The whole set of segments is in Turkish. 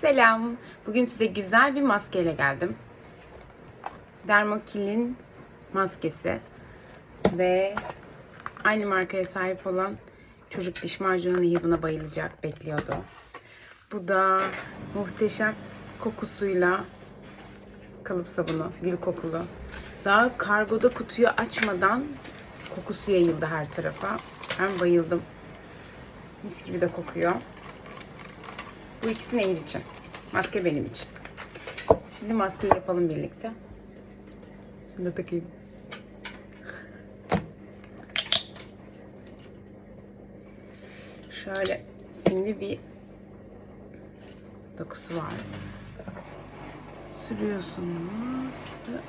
Selam. Bugün size güzel bir maskeyle geldim. Dermokil'in maskesi ve aynı markaya sahip olan çocuk diş macunu Nihi buna bayılacak bekliyordu. Bu da muhteşem kokusuyla kalıp sabunu, gül kokulu. Daha kargoda kutuyu açmadan kokusu yayıldı her tarafa. Ben bayıldım. Mis gibi de kokuyor. Bu ikisi nehir için. Maske benim için. Şimdi maskeyi yapalım birlikte. Şimdi takayım. Şöyle simli bir dokusu var. Sürüyorsunuz ve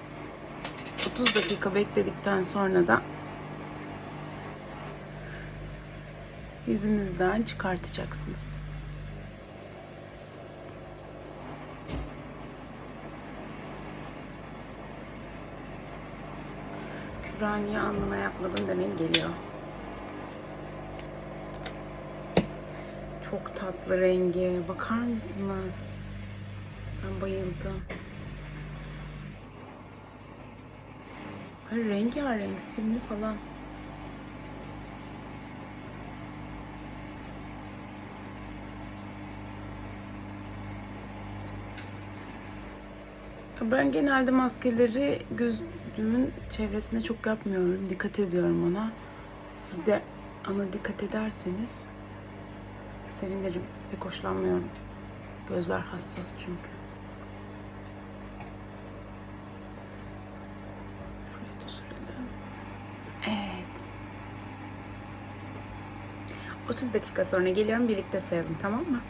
30 dakika bekledikten sonra da yüzünüzden çıkartacaksınız. Kübra niye alnına yapmadın demeyin geliyor. Çok tatlı rengi. Bakar mısınız? Ben bayıldım. Rengarenk, simli falan. Ben genelde maskeleri gözümün çevresinde çok yapmıyorum. Dikkat ediyorum ona. Siz de ana dikkat ederseniz sevinirim. Pek hoşlanmıyorum. Gözler hassas çünkü. Evet. 30 dakika sonra geliyorum. Birlikte sayalım tamam mı?